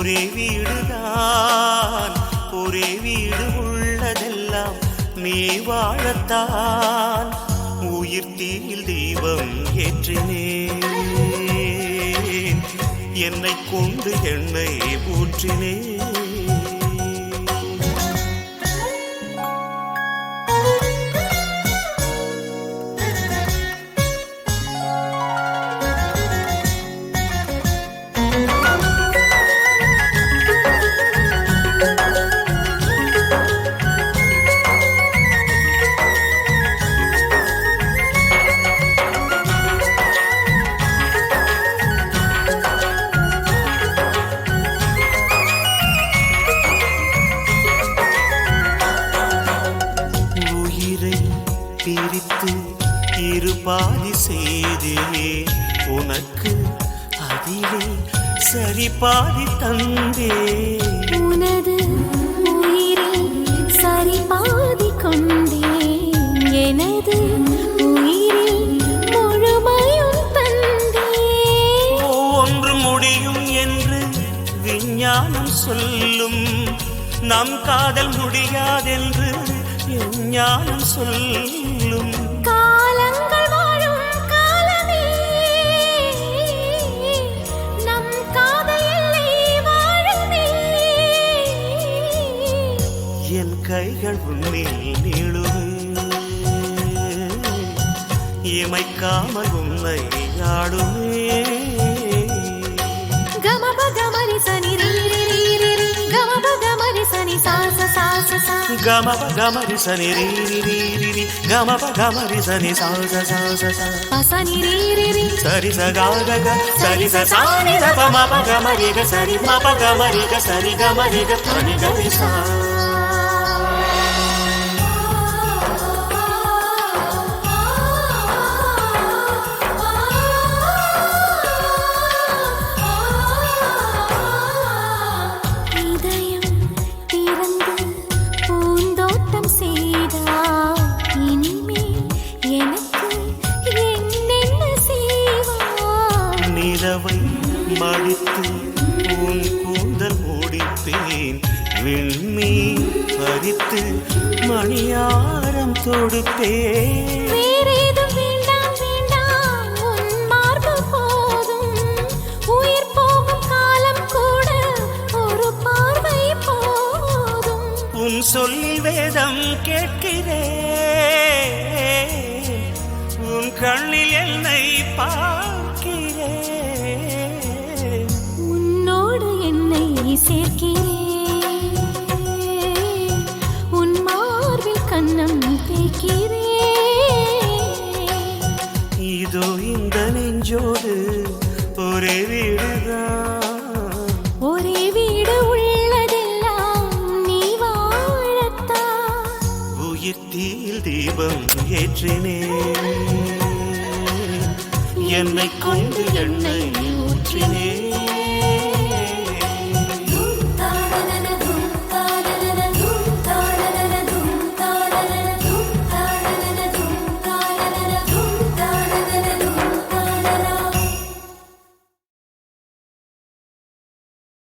ஒரே வீடுதான். ஒரே வீடு உள்ளதெல்லாம் நீ வாழத்தான் உயிர் தீயில் தெய்வம் ஏற்றினேன். என்னை கொண்டு என்னை ஊற்றினேன் இருபாதி செய்தே. உனக்கு அதிலே சரி பாதி தந்தே. உனது உயிரில் சரி பாதி கொண்டேன் எனது உயிரில் முழுமையும் தந்தேன் ஒன்று முடியும் என்று விஞ்ஞானம் சொல்லும். நம் காதல் முடியாதென்று ஞானம் சொல்லும். கைகள் உன்னில் நீளுமே இமைக்காமல் உன்னை ஆடுமே గమప గమరి సని రి రి రి రి రి గమప గమరి సని సా స సా స సా గమప గమరి సని రీ రి రి రి రి గమప గమరి సని సా స సా స సా ప సని రి రి రి సరి స గా గ గ సరి స సా ని ద ప మ ప గ మ రి గ సరి మ ప గ మ రి గ సరి గ మ రి గ ప ని గ రి సా மடித்து உன் கூந்தல் முடிப்பேன் விண்மீன் பறித்து மணியாரம் தொடுப்பேன். வேறேதும் வேண்டாம் வேண்டாம். சேர்க்கிறேன். உன் மார்பில் கண்ணம் தேய்க்கிறேன். இதோ இந்த நெஞ்சோடு ஒரே வீடுதான். ஒரே வீடு உள்ளதெல்லாம் நீ வாழத்தான். உயிர் தீயில் தீபம் ஏற்றினேன். என்னை கொண்டு ஊற்றினேன்